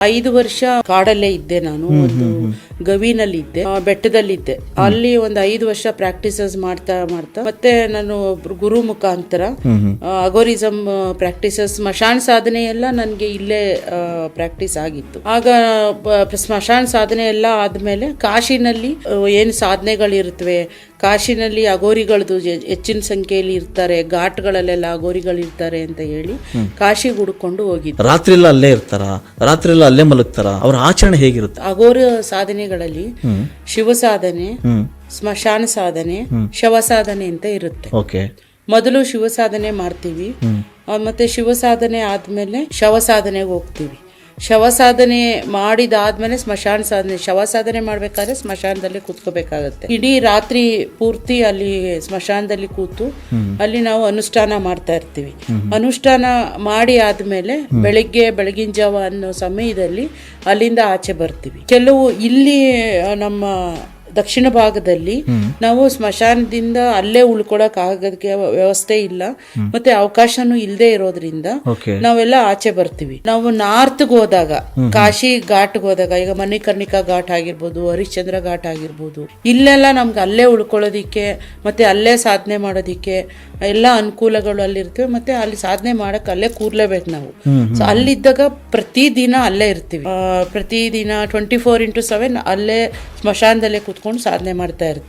ಐದು ವರ್ಷ ಕಾಡಲ್ಲೇ ಇದ್ದೆ ನಾನು ಒಂದು ಗವಿನಲ್ಲಿ ಇದ್ದೆ ಬೆಟ್ಟದಲ್ಲಿ ಬೆಟ್ಟದಲ್ಲಿದ್ದೆ ಅಲ್ಲಿ ಒಂದು ಐದು ವರ್ಷ ಪ್ರಾಕ್ಟೀಸಸ್ ಮಾಡ್ತಾ ಮಾಡ್ತಾ ಮತ್ತೆ ನಾನು ಗುರು ಮುಖಾಂತರ ಅಗೋರಿಸಮ್ ಪ್ರಾಕ್ಟೀಸಸ್ ಸ್ಮಶಾನ್ ಸಾಧನೆ ಎಲ್ಲ ನನಗೆ ಇಲ್ಲೇ ಪ್ರಾಕ್ಟೀಸ್ ಆಗಿತ್ತು. ಆಗ ಸ್ಮಶಾನ್ ಸಾಧನೆ ಎಲ್ಲ ಆದ್ಮೇಲೆ ಕಾಶಿನಲ್ಲಿ ಏನ್ ಸಾಧನೆಗಳಿರುತ್ತವೆ ಕಾಶಿನಲ್ಲಿ ಅಗೋರಿಗಳದ್ದು ಹೆಚ್ಚಿನ ಸಂಖ್ಯೆಯಲ್ಲಿ ಇರ್ತಾರೆ ಘಾಟ್ಗಳಲ್ಲೆಲ್ಲ ಅಗೋರಿಗಳು ಇರ್ತಾರೆ ಅಂತ ಹೇಳಿ ಕಾಶಿಗೆ ಹುಡ್ಕೊಂಡು ಹೋಗಿದ್ದೆ. ರಾತ್ರಿ ಎಲ್ಲ ಅಲ್ಲೇ ಇರ್ತಾರ? ರಾತ್ರಿ ಎಲ್ಲ ಅಲ್ಲೇ ಮಲಗ್ತಾರ? ಅವ್ರ ಆಚರಣೆ ಹೇಗಿರುತ್ತೆ? ಅಗೋರ ಸಾಧನೆಗಳಲ್ಲಿ ಶಿವ ಸಾಧನೆ ಸ್ಮಶಾನ ಸಾಧನೆ ಶವ ಸಾಧನೆ ಅಂತ ಇರುತ್ತೆ. ಓಕೆ. ಮೊದಲು ಶಿವ ಸಾಧನೆ ಮಾಡ್ತೀವಿ ಮತ್ತೆ ಶಿವ ಸಾಧನೆ ಆದ್ಮೇಲೆ ಶವ ಸಾಧನೆಗೆ ಹೋಗ್ತೀವಿ. ಶವ ಸಾಧನೆ ಮಾಡಿದಾದ್ಮೇಲೆ ಸ್ಮಶಾನ ಸಾಧನೆ ಶವ ಸಾಧನೆ ಮಾಡ್ಬೇಕಾದ್ರೆ ಸ್ಮಶಾನದಲ್ಲಿ ಕೂತ್ಕೋಬೇಕಾಗತ್ತೆ. ಇಡೀ ರಾತ್ರಿ ಪೂರ್ತಿ ಅಲ್ಲಿ ಸ್ಮಶಾನದಲ್ಲಿ ಕೂತು ಅಲ್ಲಿ ನಾವು ಅನುಷ್ಠಾನ ಮಾಡ್ತಾ ಇರ್ತೀವಿ. ಅನುಷ್ಠಾನ ಮಾಡಿ ಆದ್ಮೇಲೆ ಬೆಳಿಗ್ಗೆ ಬೆಳಗಿನ ಜಾವ ಅನ್ನೋ ಸಮಯದಲ್ಲಿ ಅಲ್ಲಿಂದ ಆಚೆ ಬರ್ತೀವಿ. ಕೆಲವು ಇಲ್ಲಿ ನಮ್ಮ ದಕ್ಷಿಣ ಭಾಗದಲ್ಲಿ ನಾವು ಸ್ಮಶಾನದಿಂದ ಅಲ್ಲೇ ಉಳ್ಕೊಳಕ್ ಆಗೋದಕ್ಕೆ ವ್ಯವಸ್ಥೆ ಇಲ್ಲ. ಮತ್ತೆ ಅವಕಾಶನೂ ಇಲ್ಲದೆ ಇರೋದ್ರಿಂದ ನಾವೆಲ್ಲ ಆಚೆ ಬರ್ತೀವಿ. ನಾವು ನಾರ್ತ್ಗೆ ಹೋದಾಗ ಕಾಶಿ ಘಾಟ್ಗೆ ಹೋದಾಗ ಈಗ ಮಣಿಕರ್ಣಿಕಾ ಘಾಟ್ ಆಗಿರ್ಬೋದು ಹರಿಶ್ಚಂದ್ರ ಘಾಟ್ ಆಗಿರ್ಬೋದು ಇಲ್ಲೆಲ್ಲ ನಮ್ಗೆ ಅಲ್ಲೇ ಉಳ್ಕೊಳ್ಳೋದಿಕ್ಕೆ ಮತ್ತೆ ಅಲ್ಲೇ ಸಾಧನೆ ಮಾಡೋದಿಕ್ಕೆ ಎಲ್ಲ ಅನುಕೂಲಗಳು ಅಲ್ಲಿರ್ತವೆ ಮತ್ತೆ ಅಲ್ಲಿ ಸಾಧನೆ ಮಾಡಕ್ ಅಲ್ಲೇ ಕೂರ್ಲೇಬೇಕು ನಾವು. ಸೊ ಅಲ್ಲಿದ್ದಾಗ ಪ್ರತಿದಿನ ಅಲ್ಲೇ ಇರ್ತೀವಿ. ಪ್ರತಿದಿನ ಟ್ವೆಂಟಿ ಫೋರ್ ಇಂಟು ಸೆವೆನ್ ಅಲ್ಲೇ ಸ್ಮಶಾನದಲ್ಲೇ ಕೂತ್ಕೊಂಡು ಸಾಧನೆ ಮಾಡ್ತಾ ಇರ್ತೀವಿ.